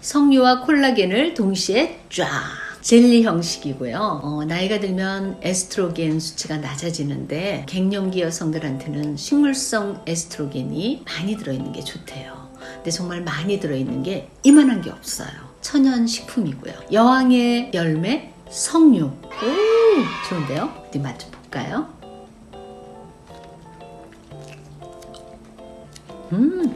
석류와 콜라겐을 동시에 쫙 젤리 형식이고요. 어, 나이가 들면 에스트로겐 수치가 낮아지는데 갱년기 여성들한테는 식물성 에스트로겐이 많이 들어있는 게 좋대요. 근데 정말 많이 들어있는 게 이만한 게 없어요. 천연 식품이고요. 여왕의 열매 석류. 오, 좋은데요? 어디 맛좀 볼까요? 음,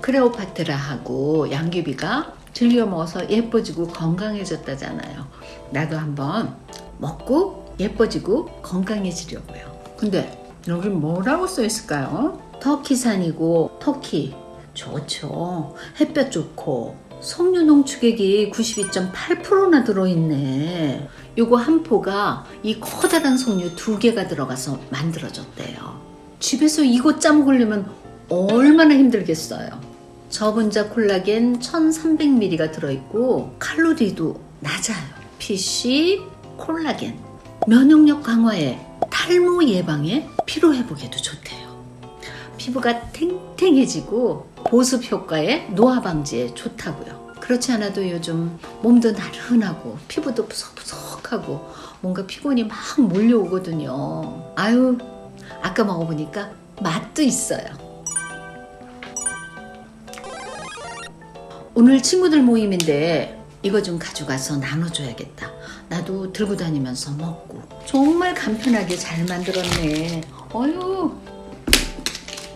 크레오파트라하고 양귀비가 즐겨 먹어서 예뻐지고 건강해졌다잖아요. 나도 한번 먹고 예뻐지고 건강해지려고요. 근데 여기 뭐라고 써 있을까요? 터키산이고 터키 좋죠. 햇볕 좋고 석류 농축액이 92.8%나 들어있네. 요거 한 포가 이 커다란 석류 두 개가 들어가서 만들어졌대요. 집에서 이거 짜 먹으려면 얼마나 힘들겠어요. 저분자 콜라겐 1300ml가 들어있고 칼로리도 낮아요. PC, 콜라겐, 면역력 강화에 탈모 예방에 피로 회복에도 좋대요. 피부가 탱탱해지고 보습 효과에 노화 방지에 좋다고요. 그렇지 않아도 요즘 몸도 나른하고 피부도 푸석푸석하고 뭔가 피곤이 막 몰려오거든요. 아유, 아까 먹어보니까 맛도 있어요. 오늘 친구들 모임인데 이거 좀 가져가서 나눠줘야겠다. 나도 들고 다니면서 먹고. 정말 간편하게 잘 만들었네. 어휴,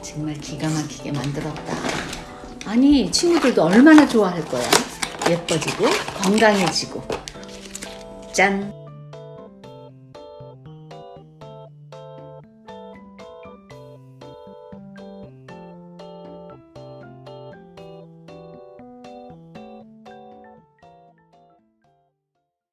정말 기가 막히게 만들었다. 아니, 친구들도 얼마나 좋아할 거야. 예뻐지고, 건강해지고. 짠!